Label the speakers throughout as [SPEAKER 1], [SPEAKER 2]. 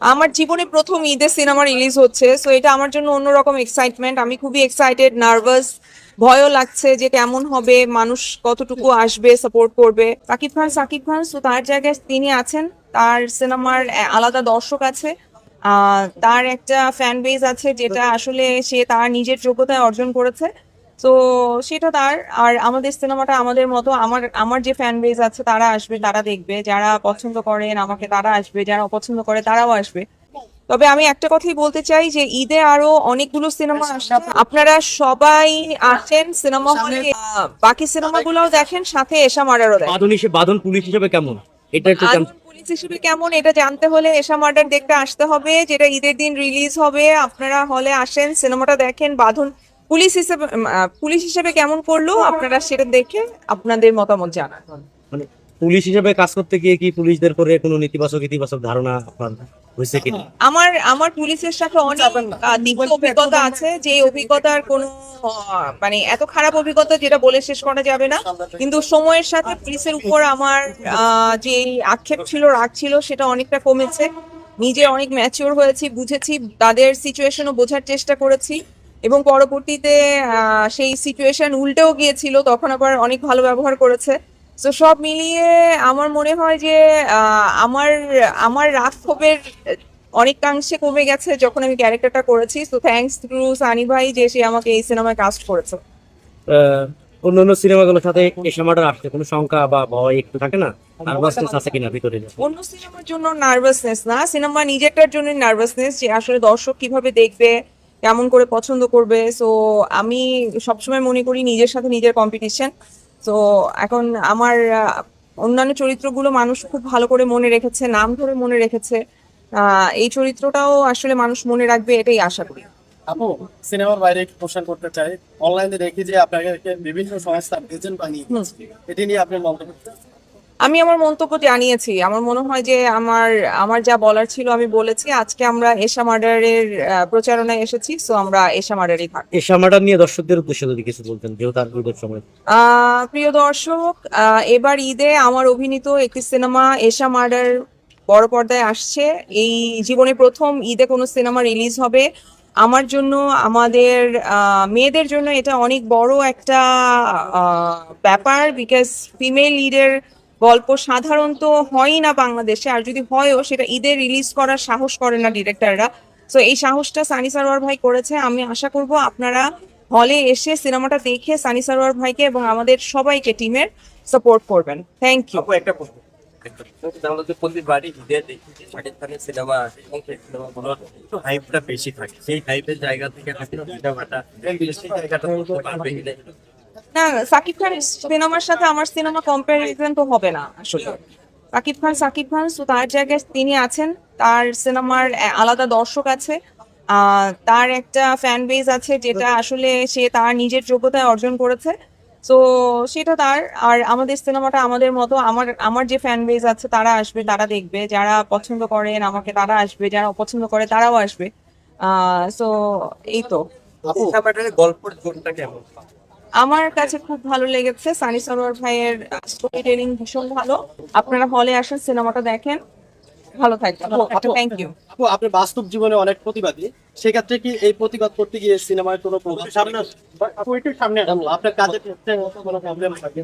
[SPEAKER 1] আমার জীবনে প্রথম ঈদের সিনেমা রিলিজ হচ্ছে সো এটা আমার জন্য অন্যরকম এক্সাইটমেন্ট আমি খুবই এক্সাইটেড নার্ভাস ভয়ও লাগছে যে কেমন হবে, মানুষ কতটুকু আসবে সাপোর্ট করবে। সাকিব খান সাকিব খান তো তার জায়গায় তিনি আছেন, তার সিনেমার আলাদা দর্শক আছে তার একটা ফ্যান বেজ আছে যেটা আসলে সে তার নিজের যোগ্যতায় অর্জন করেছে। তো সেটা তার আর আমাদের সিনেমাটা আমাদের মতো আমার আমার যে ফ্যান বেজ আছে তারা আসবে তারা দেখবে যারা পছন্দ করেন আমাকে তারা আসবে যারা অপছন্দ করে তারাও আসবে। তবে আমি একটা কথাই বলতে চাই যে ঈদে আরও অনেকগুলো সিনেমা আসছে। আপনারা সবাই আসেন সিনেমা হলে। বাকি সিনেমাগুলোও দেখেন সাথে এশা মার্ডারও দেখেন।
[SPEAKER 2] বাদন হিসেবে বাদন পুলিশ হিসেবে কেমন? এটা একটু
[SPEAKER 1] পুলিশ হিসেবে কেমন এটা জানতে হলে এশা মার্ডার দেখতে আসতে হবে যেটা ঈদের দিন রিলিজ হবে। আপনারা হলে আসেন সিনেমাটা দেখেন বাঁধন পুলিশ হিসেবে পুলিশ হিসেবে কেমন করল? আপনারা সেটা দেখে আপনাদের মতামত জানান।
[SPEAKER 2] মানে পুলিশ হিসেবে কাজ করতে গিয়ে কি পুলিশদের করে কোনো নেতিবাচক ইতিবাচক ধারণা আপনার হয়েছে কি
[SPEAKER 1] আমার আমার পুলিশের সাথে অনেক আহ, অভিজ্ঞতা আছে যে অভিজ্ঞতার কোনো মানে এত খারাপ অভিজ্ঞতা যেটা বলে শেষ করা যাবে না। কিন্তু সময়ের সাথে পুলিশের উপর আমার আহ, যে আক্ষেপ ছিল রাগ ছিল সেটা অনেকটা কমেছে। নিজে অনেক ম্যাচিওর হয়েছি বুঝেছি তাদের সিচুয়েশনও বোঝার চেষ্টা করেছি। এবং পরবর্তীতে সেই সিচুয়েশন উল্টেও গিয়েছিল তখন আবার অনেক ভালো ব্যবহার করেছে। তো সব মিলিয়ে আমার মনে হয় যে আমার আমার রাগ ক্ষোভের অনেকাংশে কমে গেছে যখন আমি ক্যারেক্টারটা করেছি। তো থ্যাঙ্কস টু সানি ভাই যে সে আমাকে এই সিনেমায় কাস্ট করেছে।
[SPEAKER 2] অন্যান্য সিনেমাগুলোর সাথে এসে মার্ডার আসছে কোনো শঙ্কা বা ভয় একটু থাকে না? নার্ভাসনেস আছে কিনা ভিতরে?
[SPEAKER 1] অন্য সিনেমার জন্য নার্ভাসনেস না। সিনেমা নিজেরটার জন্য নার্ভাসনেস যে আসলে দর্শক কীভাবে দেখবে কেমন করে পছন্দ করবে? সো আমি সবসময় মনে করি নিজের সাথে নিজের কম্পিটিশন তো এখন আমার অন্যান্য চরিত্রগুলো মানুষ খুব ভালো করে মনে রেখেছে নাম ধরে মনে রেখেছে। এই চরিত্রটাও আসলে মানুষ মনে রাখবে এটাই আশা করি।
[SPEAKER 3] আপু সিনেমার বাইরে একটু প্রশ্ন করতে চাই। অনলাইনে দেখি যে আপনাকে বিভিন্ন সংস্থা এজেন্ট বানিয়ে এটি নিয়ে আপনি মন্তব্য?
[SPEAKER 1] আমি আমার মন্তব্য জানিয়েছি। আমার মনে হয় যে আমার আমার যা বলার ছিল আমি বলেছি। আজকে আমরা এশা মার্ডারের প্রচারণায় এসেছি সো আমরা এশা মার্ডারই থাকব।
[SPEAKER 2] এসা মার্ডার নিয়ে দর্শকদের উদ্দেশ্যে যদি কিছু বলতেন যেহেতু আর ঈদের সময়।
[SPEAKER 1] প্রিয় দর্শক এবার ঈদে আমার অভিনীত একটি সিনেমা এশা মার্ডার বড় পর্দায় আসছে। এই জীবনে প্রথম ঈদে কোনো সিনেমা রিলিজ হবে। আমার জন্য আমাদের মেয়েদের জন্য এটা অনেক বড় একটা ব্যাপার বিকজ ফিমেল লিডের গল্প সাধারণত হয়ই না বাংলাদেশে। আর যদি হয়ও, সেটা ঈদে রিলিজ করার সাহস করে না ডিরেক্টররা তো এই সাহসটা সানি সারোয়ার ভাই করেছে। আমি আশা করব আপনারা হলে এসে সিনেমাটা দেখে সানি সারোয়ার ভাইকে এবং আমাদের সবাইকে টিমের সাপোর্ট করবেন। থ্যাংক ইউ
[SPEAKER 4] একটা সিনেমা বেশি থাকে। সেই জায়গা থেকে
[SPEAKER 1] না সাকিব খানের সিনেমার সাথে আমার সিনেমা কম্প্যারিজন তো হবে না আসলে। সাকিব খান সাকিব খান তো তার জায়গায় তিনি আছেন তার সিনেমার আলাদা দর্শক আছে। তার একটা ফ্যান বেজ আছে যেটা আসলে সে তার নিজের যোগ্যতায় অর্জন করেছে। তো সেটা তার আর আমাদের সিনেমাটা আমাদের মতো আমার আমার যে ফ্যান বেজ আছে তারা আসবে তারা দেখবে। যারা পছন্দ করেন আমাকে তারা আসবে যারা অপছন্দ করে তারাও আসবে। আহ সো এই তো।
[SPEAKER 4] গল্পের জোরটা কেমন?
[SPEAKER 1] আমার কাছে খুব ভালো লেগেছে সানি সরোয়ার ভাইয়ের স্টোরি টেলিং ভীষণ ভালো। আপনারা হলে আসেন সিনেমাটা দেখেন। ভালো থাকবেন। থ্যাংক ইউ
[SPEAKER 3] আপু আপনি বাস্তব জীবনে অনেক প্রতিবাদী। সেক্ষেত্রে কি এই প্রতিবাদ করতে গিয়ে সিনেমায় কোনো প্রভাব সামনে আপু একটু সামনে। আপনার ক্ষেত্রে কোনো প্রবলেম থাকে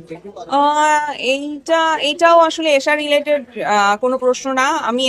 [SPEAKER 1] এইটা এইটাও আসলে এশা রিলেটেড কোনো প্রশ্ন না। আমি